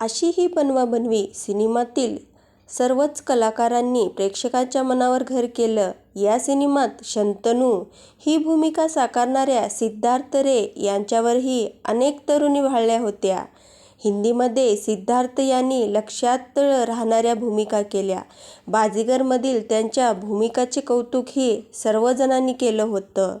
अशी ही बनवाबनवी सिनेमातील सर्वच कलाकारांनी प्रेक्षकांच्या मनावर घर केलं. या सिनेमात शंतनू ही भूमिका साकारणाऱ्या सिद्धार्थ रे यांच्यावरही अनेक तरुणी भाळल्या होत्या. हिंदीमध्ये सिद्धार्थ यांनी लक्षात राहणाऱ्या भूमिका केल्या. बाजीगरमधील त्यांच्या भूमिकाचे कौतुकही सर्वजणांनी केलं होतं.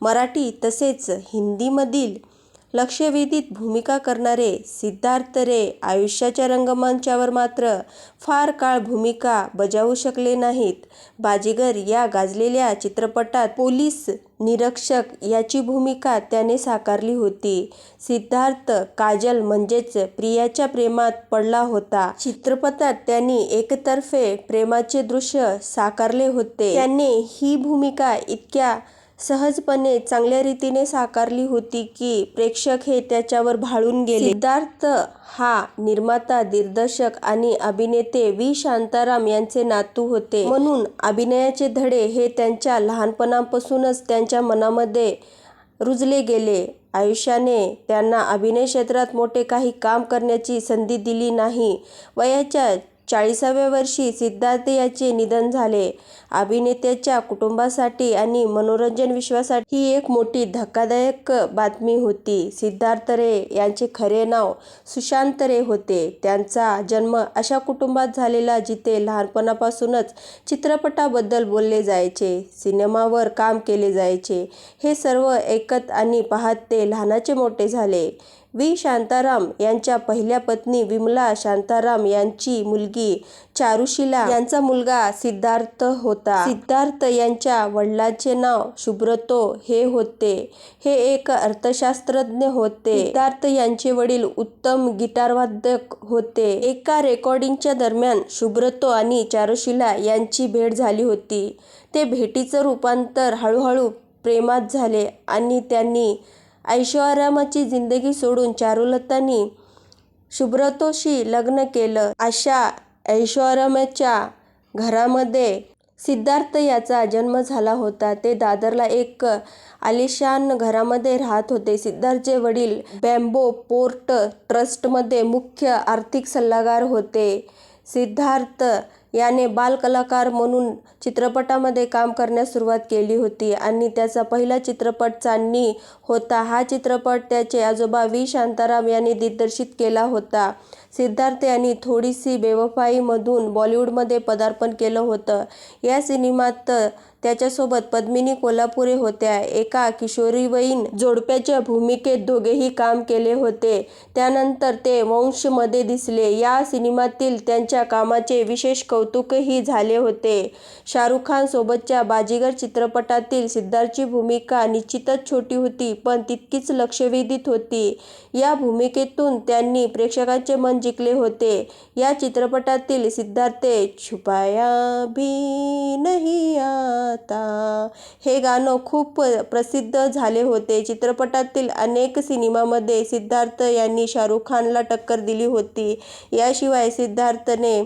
मराठी तसेच हिंदीमधील लक्षवेधीत भूमिका करणारे सिद्धार्थ रे आयुष्याच्या रंगमंचावर मात्र फार काळ भूमिका बजावू शकले नाहीत. बाजीगर या गाजलेल्या चित्रपटात पोलीस निरीक्षक याची भूमिका त्याने साकारली होती. सिद्धार्थ काजल म्हणजेच प्रियाच्या प्रेमात पडला होता. चित्रपटात त्यांनी एकतर्फे प्रेमाचे दृश्य साकारले होते. त्यांनी ही भूमिका इतक्या सहजपणे चांगल्या रीतीने साकारली होती की प्रेक्षक हे त्याच्यावर भाळून गेले. सिद्धार्थ हा निर्माता, दिग्दर्शक आणि अभिनेते व्ही. शांताराम यांचे नातू होते. म्हणून अभिनयाचे धडे हे त्यांच्या लहानपणापासूनच त्यांच्या मनामध्ये रुजले गेले. आयुष्याने त्यांना अभिनय क्षेत्रात मोठे काही काम करण्याची संधी दिली नाही. वयाच्या चाळीसाव्या वर्षी सिद्धार्थ याचे निधन झाले. अभिनेत्याच्या कुटुंबासाठी आणि मनोरंजन विश्वासाठी ही एक मोठी धक्कादायक बातमी होती. सिद्धार्थ रे यांचे खरे नाव सुशांत रे होते. त्यांचा जन्म अशा कुटुंबात झालेला जिथे लहानपणापासूनच चित्रपटाबद्दल बोलले जायचे, सिनेमावर काम केले जायचे हे सर्व ऐकत आणि पाहत ते लहानाचे मोठे झाले. व्ही. शांताराम यांच्या पहिल्या पत्नी विमला शांताराम यांची मुलगी चारुशीला यांचा मुलगा सिद्धार्थ होता. सिद्धार्थ यांच्या वडिलांचे नाव सुब्रतो हे होते. हे एक अर्थशास्त्रज्ञ होते. सिद्धार्थ यांचे वडील उत्तम गिटारवादक होते. एका रेकॉर्डिंगच्या दरम्यान सुब्रतो आणि चारुशिला यांची भेट झाली होती. ते भेटीचं रूपांतर हळूहळू प्रेमात झाले आणि त्यांनी ऐशोआरामाची जिंदगी सोडून चारुलतांनी सुब्रतोशी लग्न केलं. अशा ऐशोआरामाच्या घरामध्ये सिद्धार्थ याचा जन्म झाला होता. ते दादरला एक आलिशान घरामध्ये राहत होते. सिद्धार्थचे वडील बॅम्बो पोर्ट ट्रस्टमध्ये मुख्य आर्थिक सल्लागार होते. सिद्धार्थ याने बालकलाकार म्हणून चित्रपटामध्ये काम करण्यास सुरुवात केली होती आणि त्याचा पहिला चित्रपट चांदनी होता. हा चित्रपट त्याचे आजोबा व्ही. शांताराम यांनी दिग्दर्शित केला होता. सिद्धार्थ यांनी थोडीशी बेवफाईमधून बॉलिवूडमध्ये पदार्पण केलं होतं. या सिनेमात त्याच्यासोबत पद्मिनी कोल्हापुरे होत्या. एका किशोरीवयीन जोडप्याच्या भूमिकेत दोघेही काम केले होते. त्यानंतर ते वंशमध्ये दिसले. या सिनेमातील त्यांच्या कामाचे विशेष कौतुकही झाले होते. शाहरुख खानसोबतच्या बाजीगर चित्रपटातील सिद्धार्थची भूमिका निश्चितच छोटी होती पण तितकीच लक्षवेधित होती. या भूमिकेतून त्यांनी प्रेक्षकांचे मन जिंकले होते. या चित्रपटातील सिद्धार्थे 'छुपाया भी नहीं आता' हे गाणं खूप प्रसिद्ध झाले होते. चित्रपटातील अनेक सिनेमामध्ये सिद्धार्थ यांनी शाहरुख खानला टक्कर दिली होती. याशिवाय सिद्धार्थने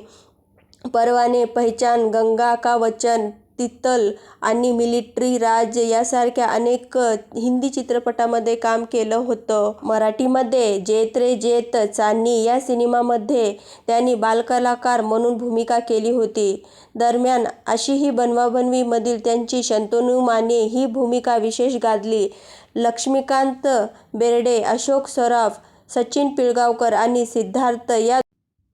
'परवाने', 'पहचान', 'गंगा का वचन', 'तितल' आणि 'मिलिटरी राज' यासारख्या अनेक हिंदी चित्रपटामध्ये काम केलं होतं. मराठीमध्ये 'जेत रे जेत', 'चांदनी' या सिनेमामध्ये त्यांनी बालकलाकार म्हणून भूमिका केली होती. दरम्यान 'अशी ही बनवाबनवीमधील त्यांची शंतनू माने ही भूमिका विशेष गाजली. लक्ष्मीकांत बेर्डे, अशोक सराफ, सचिन पिळगावकर आणि सिद्धार्थ या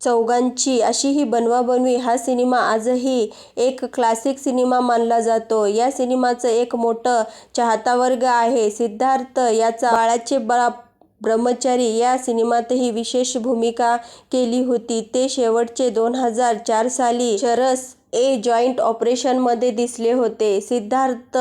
चौघांची 'अशी ही बनवाबनवी' हा सिनेमा आजही एक क्लासिक सिनेमा मानला जातो. या सिनेमाचं एक मोठं चाहतावर्ग आहे. सिद्धार्थ याचा 'बाळाचे बाप', 'ब्रह्मचारी' या सिनेमातही विशेष भूमिका केली होती. ते शेवटचे दोन हजार चार साली शरस ए जॉईंट ऑपरेशन'मध्ये दिसले होते. सिद्धार्थ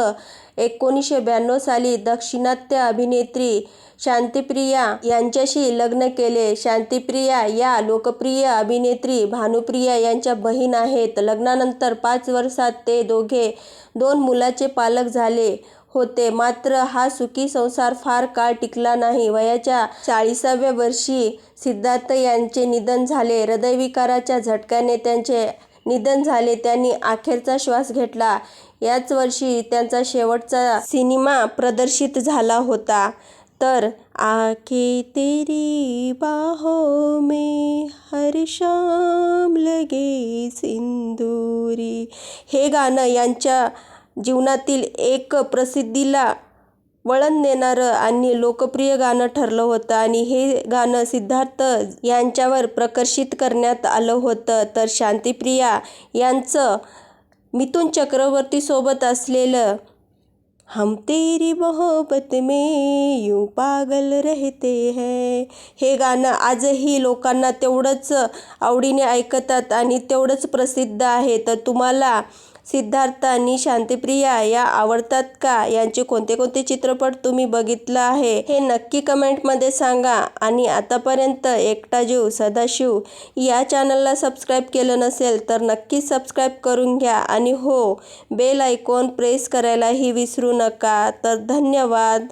एकोणीसशे ब्याण्णव साली दाक्षिणात्य अभिनेत्री शांतीप्रिया यांच्याशी लग्न केले. शांतीप्रिया या लोकप्रिय अभिनेत्री भानुप्रिया यांच्या बहीण आहेत. लग्नानंतर पाच वर्षात ते दोघे दोन मुलाचे पालक झाले होते. मात्र हा सुखी संसार फार काळ टिकला नाही. वयाच्या चाळीसाव्या वर्षी सिद्धार्थ यांचे निधन झाले. हृदयविकाराच्या झटक्याने त्यांचे निधन झाले. त्यांनी अखेरचा श्वास घेतला. याच वर्षी त्यांचा शेवटचा सिनेमा प्रदर्शित झाला होता. तर आखे तेरी बाहों में श्याम लगे सिंदुरी हे गाणं यांच्या जीवनातील एक प्रसिद्धीला वळण देणारं आणि लोकप्रिय गाणं ठरलं होतं आणि हे गाणं सिद्धार्थ यांच्यावर प्रकर्षित करण्यात आलं होतं. तर शांतिप्रिया यांचं मिथुन चक्रवर्तीसोबत असलेलं हम तेरी मोहब्बत में यूं पागल रहते हैं हे गाणं आजही लोकांना तेवढंच आवडीने ऐकतात आणि तेवढंच प्रसिद्ध आहे. तर तुम्हाला सिद्धार्थ आणि शांतिप्रिया या आवडतात का? यांचे कोणते कोणते चित्रपट तुम्ही बघितलं आहे? हे नक्की कमेंटमध्ये सांगा. आणि आतापर्यंत एकटा जीव सदाशिव या चॅनलला सबस्क्राईब केलं नसेल तर नक्कीच सबस्क्राईब करून घ्या. आणि हो बेल आयकॉन प्रेस करायलाही विसरू नका. तर धन्यवाद.